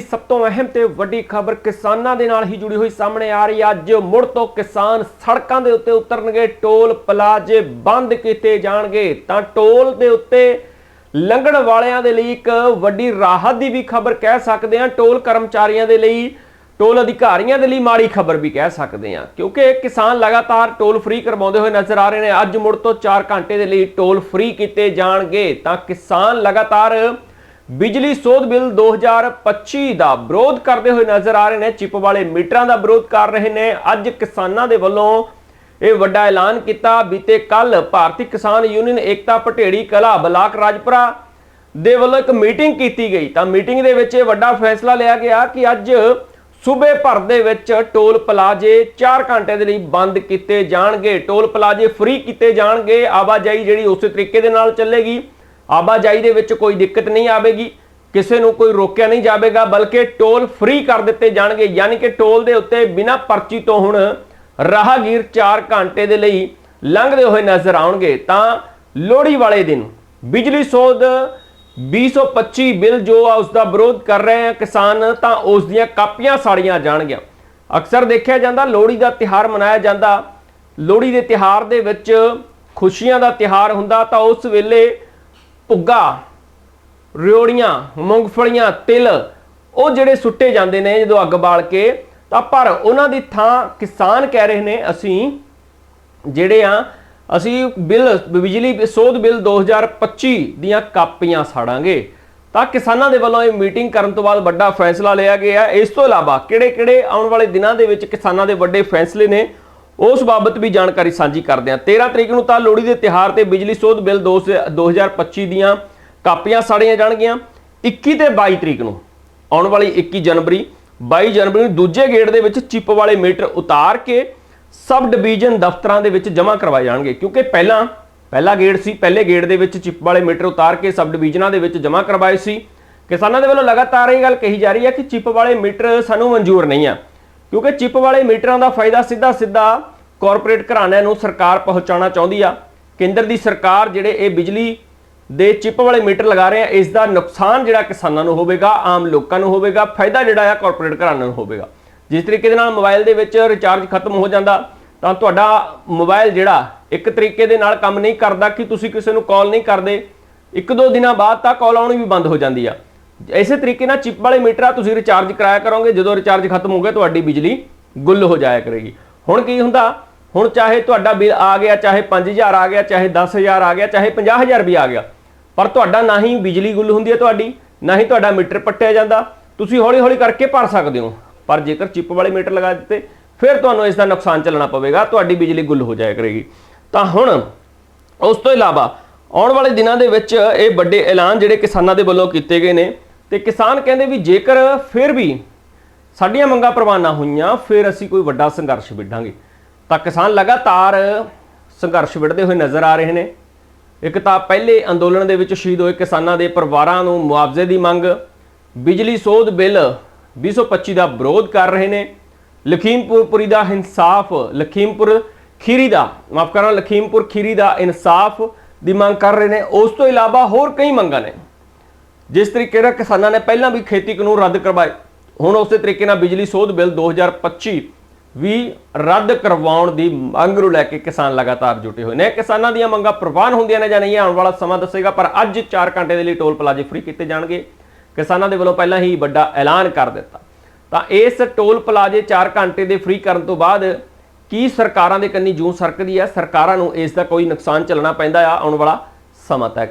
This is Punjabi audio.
ਸਭ ਤੋਂ ਅਹਿਮ ਤੇ ਵੱਡੀ ਖਬਰ ਕਿਸਾਨਾਂ ਦੇ ਨਾਲ ਹੀ ਜੁੜੀ ਹੋਈ ਸਾਹਮਣੇ ਆ ਰਹੀ ਹੈ। ਅੱਜ ਮੁੜ ਤੋਂ ਕਿਸਾਨ ਸੜਕਾਂ ਦੇ ਉੱਤੇ ਉਤਰਨਗੇ, ਟੋਲ ਪਲਾਜ਼ੇ ਬੰਦ ਕੀਤੇ ਜਾਣਗੇ। ਤਾਂ ਟੋਲ ਦੇ ਉੱਤੇ ਲੰਘਣ ਵਾਲਿਆਂ ਦੇ ਲਈ ਇੱਕ ਵੱਡੀ ਰਾਹਤ ਦੀ ਵੀ ਖਬਰ ਕਹਿ ਸਕਦੇ ਹਾਂ। ਟੋਲ ਕਰਮਚਾਰੀਆਂ ਦੇ ਲਈ, ਟੋਲ ਅਧਿਕਾਰੀਆਂ ਦੇ ਲਈ ਮਾੜੀ ਖਬਰ ਵੀ ਕਹਿ ਸਕਦੇ ਹਾਂ। ਕਿਉਂਕਿ ਕਿਸਾਨ ਲਗਾਤਾਰ ਟੋਲ ਫ੍ਰੀ ਕਰਵਾਉਂਦੇ ਹੋਏ ਨਜ਼ਰ ਆ ਰਹੇ ਨੇ। ਅੱਜ ਮੁੜ ਤੋਂ 4 ਘੰਟੇ ਦੇ ਲਈ ਟੋਲ ਫ੍ਰੀ ਕੀਤੇ ਜਾਣਗੇ। ਤਾਂ ਕਿਸਾਨ ਲਗਾਤਾਰ ਬਿਜਲੀ ਸੋਧ ਬਿੱਲ 2025 ਦਾ ਵਿਰੋਧ ਕਰਦੇ ਹੋਏ ਨਜ਼ਰ ਆ ਰਹੇ ਨੇ। ਚਿਪ ਵਾਲੇ ਮੀਟਰਾਂ ਦਾ ਵਿਰੋਧ ਕਰ ਰਹੇ ਨੇ। ਅੱਜ ਕਿਸਾਨਾਂ ਦੇ ਵੱਲੋਂ ਇਹ ਵੱਡਾ ਐਲਾਨ ਕੀਤਾ। ਬੀਤੇ ਕੱਲ ਭਾਰਤੀ ਕਿਸਾਨ ਯੂਨੀਅਨ ਏਕਤਾ ਪਟੇੜੀ ਕਲਾ ਬਲਾਕ ਰਾਜਪੁਰਾ ਦੇ ਵੱਲੋਂ ਇੱਕ ਮੀਟਿੰਗ ਕੀਤੀ ਗਈ। ਤਾਂ ਮੀਟਿੰਗ ਦੇ ਵਿੱਚ ਇਹ ਵੱਡਾ ਫੈਸਲਾ ਲਿਆ ਗਿਆ ਕਿ ਅੱਜ ਸੂਬੇ ਭਰ ਦੇ ਵਿੱਚ ਟੋਲ ਪਲਾਜ਼ੇ 4 ਘੰਟੇ ਦੇ ਲਈ ਬੰਦ ਕੀਤੇ ਜਾਣਗੇ। ਟੋਲ ਪਲਾਜ਼ੇ ਫ੍ਰੀ ਕੀਤੇ ਜਾਣਗੇ। ਆਵਾਜਾਈ ਜਿਹੜੀ ਉਸੇ ਤਰੀਕੇ ਦੇ ਨਾਲ ਚੱਲੇਗੀ। ਆਵਾਜਾਈ ਦੇ ਵਿੱਚ ਕੋਈ ਦਿੱਕਤ ਨਹੀਂ ਆਵੇਗੀ, ਕਿਸੇ ਨੂੰ ਕੋਈ ਰੋਕਿਆ ਨਹੀਂ ਜਾਵੇਗਾ, ਬਲਕਿ ਟੋਲ ਫ੍ਰੀ ਕਰ ਦਿੱਤੇ ਜਾਣਗੇ, ਯਾਨੀ ਕਿ ਟੋਲ ਦੇ ਉੱਤੇ ਬਿਨਾਂ ਪਰਚੀ ਤੋਂ ਹੁਣ ਰਾਹਗੀਰ 4 ਘੰਟੇ ਦੇ ਲਈ ਲੰਘਦੇ ਹੋਏ ਨਜ਼ਰ ਆਉਣਗੇ। ਤਾਂ ਲੋਹੜੀ ਵਾਲੇ ਦਿਨ ਬਿਜਲੀ ਸੋਧ 225 ਬਿੱਲ ਜੋ ਆ ਉਸ ਦਾ ਵਿਰੋਧ ਕਰ ਰਹੇ ਆ ਕਿਸਾਨ, ਤਾਂ ਉਸ ਦੀਆਂ ਕਾਪੀਆਂ ਸਾੜੀਆਂ ਜਾਣਗੀਆਂ। ਅਕਸਰ ਦੇਖਿਆ ਜਾਂਦਾ, ਲੋਹੜੀ ਦਾ ਤਿਹਾਰ ਮਨਾਇਆ ਜਾਂਦਾ। ਲੋਹੜੀ ਦੇ ਤਿਹਾਰ ਦੇ ਵਿੱਚ ਖੁਸ਼ੀਆਂ ਦਾ ਤਿਹਾਰ ਹੁੰਦਾ, ਤਾਂ ਉਸ ਵੇਲੇ ਭੁੱਗਾ, ਰਿਓੜੀਆਂ, ਮੂੰਗਫਲੀਆਂ, ਤਿਲ, ਉਹ ਜਿਹੜੇ ਸੁੱਟੇ ਜਾਂਦੇ ਨੇ ਜਦੋਂ ਅੱਗ ਬਾਲ ਕੇ, ਤਾਂ ਪਰ ਉਹਨਾਂ ਦੀ ਥਾਂ ਕਿਸਾਨ ਕਹਿ ਰਹੇ ਨੇ, ਅਸੀਂ ਜਿਹੜੇ ਆ, ਅਸੀਂ ਬਿੱਲ, ਬਿਜਲੀ ਸੋਧ ਬਿੱਲ 2025 ਦੀਆਂ ਕਾਪੀਆਂ ਸਾੜਾਂਗੇ। ਤਾਂ ਕਿਸਾਨਾਂ ਦੇ ਵੱਲੋਂ ਇਹ ਮੀਟਿੰਗ ਕਰਨ ਤੋਂ ਬਾਅਦ ਵੱਡਾ ਫੈਸਲਾ ਲਿਆ ਗਿਆ। ਇਸ ਤੋਂ ਇਲਾਵਾ ਕਿਹੜੇ-ਕਿਹੜੇ ਆਉਣ ਵਾਲੇ ਦਿਨਾਂ ਦੇ ਵਿੱਚ ਕਿਸਾਨਾਂ ਦੇ ਵੱਡੇ ਫੈਸਲੇ ਨੇ ਉਸ ਬਾਬਤ ਵੀ ਜਾਣਕਾਰੀ ਸਾਂਝੀ ਕਰਦੇ ਹਾਂ 13 ਤਰੀਕ ਨੂੰ ਤਾਂ ਲੋਹੜੀ ਦੇ ਤਿਹਾਰ ਤੇ ਬਿਜਲੀ ਸੋਧ ਬਿੱਲ 2025 ਦੀਆਂ ਕਾਪੀਆਂ ਸਾੜੀਆਂ ਜਾਣਗੀਆਂ। 21 ਤੇ 22 ਤਰੀਕ ਨੂੰ, ਆਉਣ ਵਾਲੀ 21 ਜਨਵਰੀ 22 ਜਨਵਰੀ ਨੂੰ ਦੂਜੇ ਗੇੜ ਦੇ ਵਿੱਚ ਚਿਪ ਵਾਲੇ ਮੀਟਰ ਉਤਾਰ ਕੇ ਸਬ ਡਿਵੀਜ਼ਨ ਦਫ਼ਤਰਾਂ ਦੇ ਵਿੱਚ ਜਮ੍ਹਾਂ ਕਰਵਾਏ ਜਾਣਗੇ। ਕਿਉਂਕਿ ਪਹਿਲਾਂ, ਪਹਿਲਾ ਗੇੜ ਸੀ, ਪਹਿਲੇ ਗੇੜ ਦੇ ਵਿੱਚ ਚਿਪ ਵਾਲੇ ਮੀਟਰ ਉਤਾਰ ਕੇ ਸਬ ਡਿਵੀਜ਼ਨਾਂ ਦੇ ਵਿੱਚ ਜਮ੍ਹਾਂ ਕਰਵਾਏ ਸੀ। ਕਿਸਾਨਾਂ ਦੇ ਵੱਲੋਂ ਲਗਾਤਾਰ ਇਹ ਗੱਲ ਕਹੀ ਜਾ ਰਹੀ ਹੈ ਕਿ ਚਿਪ ਵਾਲੇ ਮੀਟਰ ਸਾਨੂੰ ਮਨਜ਼ੂਰ ਨਹੀਂ ਆ। ਕਿਉਂਕਿ ਚਿਪ ਵਾਲੇ ਮੀਟਰਾਂ ਦਾ ਫਾਇਦਾ ਸਿੱਧਾ ਸਿੱਧਾ ਕਾਰਪੋਰੇਟ ਘਰਾਣਿਆਂ ਨੂੰ ਸਰਕਾਰ ਪਹੁੰਚਾਉਣਾ ਚਾਹੁੰਦੀ ਆ। ਕੇਂਦਰ ਦੀ ਸਰਕਾਰ ਜਿਹੜੇ ਇਹ ਬਿਜਲੀ ਦੇ ਚਿਪ ਵਾਲੇ ਮੀਟਰ ਲਗਾ ਰਹੇ ਆ, ਇਸ ਦਾ ਨੁਕਸਾਨ ਜਿਹੜਾ ਕਿਸਾਨਾਂ ਨੂੰ ਹੋਵੇਗਾ, ਆਮ ਲੋਕਾਂ ਨੂੰ ਹੋਵੇਗਾ, ਫਾਇਦਾ ਜਿਹੜਾ ਆ ਕਾਰਪੋਰੇਟ ਘਰਾਣਿਆਂ ਨੂੰ ਹੋਵੇਗਾ। ਜਿਸ ਤਰੀਕੇ ਦੇ ਨਾਲ ਮੋਬਾਈਲ ਦੇ ਵਿੱਚ ਰਿਚਾਰਜ ਖਤਮ ਹੋ ਜਾਂਦਾ, ਤਾਂ ਤੁਹਾਡਾ ਮੋਬਾਈਲ ਜਿਹੜਾ ਇੱਕ ਤਰੀਕੇ ਦੇ ਨਾਲ ਕੰਮ ਨਹੀਂ ਕਰਦਾ ਕਿ ਤੁਸੀਂ ਕਿਸੇ ਨੂੰ ਕਾਲ ਨਹੀਂ ਕਰਦੇ, ਇੱਕ ਦੋ ਦਿਨਾਂ ਬਾਅਦ ਤਾਂ ਕਾਲ ਆਉਣੀ ਵੀ ਬੰਦ ਹੋ ਜਾਂਦੀ ਆ। ਇਸੇ ਤਰੀਕੇ ਨਾਲ ਚਿਪ ਵਾਲੇ ਮੀਟਰ ਆ ਤੁਸੀਂ ਰਿਚਾਰਜ ਕਰਾਇਆ ਕਰੋਗੇ, ਜਦੋਂ ਰਿਚਾਰਜ ਖਤਮ ਹੋ ਗਿਆ ਤੁਹਾਡੀ ਬਿਜਲੀ ਗੁੱਲ ਹੋ ਜਾਇਆ ਕਰੇਗੀ। ਹੁਣ ਕੀ ਹੁੰਦਾ? ਹੁਣ ਚਾਹੇ ਤੁਹਾਡਾ ਬਿੱਲ ਆ ਗਿਆ, ਚਾਹੇ 5000 ਆ ਗਿਆ, ਚਾਹੇ 10000 ਆ ਗਿਆ, ਚਾਹੇ 50000 ਵੀ ਆ ਗਿਆ, ਪਰ ਤੁਹਾਡਾ ਨਾ ਹੀ ਬਿਜਲੀ ਗੁੱਲ ਹੁੰਦੀ ਹੈ ਤੁਹਾਡੀ, ਨਾ ਹੀ ਤੁਹਾਡਾ ਮੀਟਰ ਪੱਟਿਆ ਜਾਂਦਾ। ਤੁਸੀਂ ਹੌਲੀ ਹੌਲੀ ਕਰਕੇ ਭਰ ਸਕਦੇ ਹੋ, ਪਰ ਜੇਕਰ ਚਿਪ ਵਾਲੇ ਮੀਟਰ ਲਗਾ ਦਿੱਤੇ, ਫਿਰ ਤੁਹਾਨੂੰ ਇਸ ਦਾ ਨੁਕਸਾਨ ਚੱਲਣਾ ਪਵੇਗਾ, ਤੁਹਾਡੀ ਬਿਜਲੀ ਗੁੱਲ ਹੋ ਜਾਇਆ ਕਰੇਗੀ। ਤਾਂ ਹੁਣ, ਉਸ ਤੋਂ ਇਲਾਵਾ ਆਉਣ ਵਾਲੇ ਦਿਨਾਂ ਦੇ ਵਿੱਚ ਇਹ ਵੱਡੇ ਐਲਾਨ ਜਿਹੜੇ ਕਿਸਾਨਾਂ ਦੇ ਵੱਲੋਂ ਕੀਤੇ ਗਏ ਨੇ ਤੇ ਕਿਸਾਨ ਕਹਿੰਦੇ ਵੀ ਜੇਕਰ ਫਿਰ ਵੀ ਸਾਡੀਆਂ ਮੰਗਾਂ ਪ੍ਰਵਾਨ ਨਾ ਹੋਈਆਂ, ਫਿਰ ਅਸੀਂ ਕੋਈ ਵੱਡਾ ਸੰਘਰਸ਼ ਵਿੱਢਾਂਗੇ। ਤਾਂ ਕਿਸਾਨ ਲਗਾਤਾਰ ਸੰਘਰਸ਼ ਵਿੱਢਦੇ ਹੋਏ ਨਜ਼ਰ ਆ ਰਹੇ ਨੇ। ਇੱਕ ਤਾਂ ਪਹਿਲੇ ਅੰਦੋਲਨ ਦੇ ਵਿੱਚ ਸ਼ਹੀਦ ਹੋਏ ਕਿਸਾਨਾਂ ਦੇ ਪਰਿਵਾਰਾਂ ਨੂੰ ਮੁਆਵਜ਼ੇ ਦੀ ਮੰਗ, ਬਿਜਲੀ ਸੋਧ ਬਿੱਲ 225 ਦਾ ਵਿਰੋਧ ਕਰ ਰਹੇ ਨੇ। ਲਖੀਮਪੁਰਪੁਰੀ ਦਾ ਇਨਸਾਫ, ਲਖੀਮਪੁਰ ਖੀਰੀ ਦਾ, ਮਾਫ ਕਰਨਾ ਲਖੀਮਪੁਰ ਖੀਰੀ ਦਾ ਇਨਸਾਫ ਦੀ ਮੰਗ ਕਰ ਰਹੇ ਨੇ। ਉਸ ਤੋਂ ਇਲਾਵਾ ਹੋਰ ਕਈ ਮੰਗਾਂ ਨੇ। ਜਿਸ ਤਰੀਕੇ ਨਾਲ ਕਿਸਾਨਾਂ ਨੇ ਪਹਿਲਾਂ ਵੀ ਖੇਤੀ ਕਾਨੂੰਨ ਰੱਦ ਕਰਵਾਏ, ਹੁਣ ਉਸੇ ਤਰੀਕੇ ਨਾਲ ਬਿਜਲੀ ਸੋਧ ਬਿੱਲ 2025 ਵੀ ਰੱਦ ਕਰਵਾਉਣ ਦੀ ਮੰਗ ਨੂੰ ਲੈ ਕੇ ਕਿਸਾਨ ਲਗਾਤਾਰ ਜੁਟੇ ਹੋਏ ਨੇ। ਕਿਸਾਨਾਂ ਦੀਆਂ ਮੰਗਾਂ ਪ੍ਰਵਾਨ ਹੁੰਦੀਆਂ ਨੇ ਜਾਂ ਨਹੀਂ ਆਉਣ ਵਾਲਾ ਸਮਾਂ ਦੱਸੇਗਾ, ਪਰ ਅੱਜ 4 ਘੰਟੇ ਦੇ ਲਈ ਟੋਲ ਪਲਾਜ਼ੇ ਫ੍ਰੀ ਕੀਤੇ ਜਾਣਗੇ। ਕਿਸਾਨਾਂ ਦੇ ਵੱਲੋਂ ਪਹਿਲਾਂ ਹੀ ਵੱਡਾ ਐਲਾਨ ਕਰ ਦਿੱਤਾ। ਤਾਂ ਇਸ ਟੋਲ ਪਲਾਜ਼ੇ 4 ਘੰਟੇ ਦੇ ਫ੍ਰੀ ਕਰਨ ਤੋਂ ਬਾਅਦ ਕੀ ਸਰਕਾਰਾਂ ਦੇ ਕੰਨੀ ਜੂੰ ਸਰਕਦੀ ਹੈ? ਸਰਕਾਰਾਂ ਨੂੰ ਇਸ ਦਾ ਕੋਈ ਨੁਕਸਾਨ ਚੱਲਣਾ ਪੈਂਦਾ ਆ? ਆਉਣ ਵਾਲਾ ਸਮਾਂ ਤੱਕ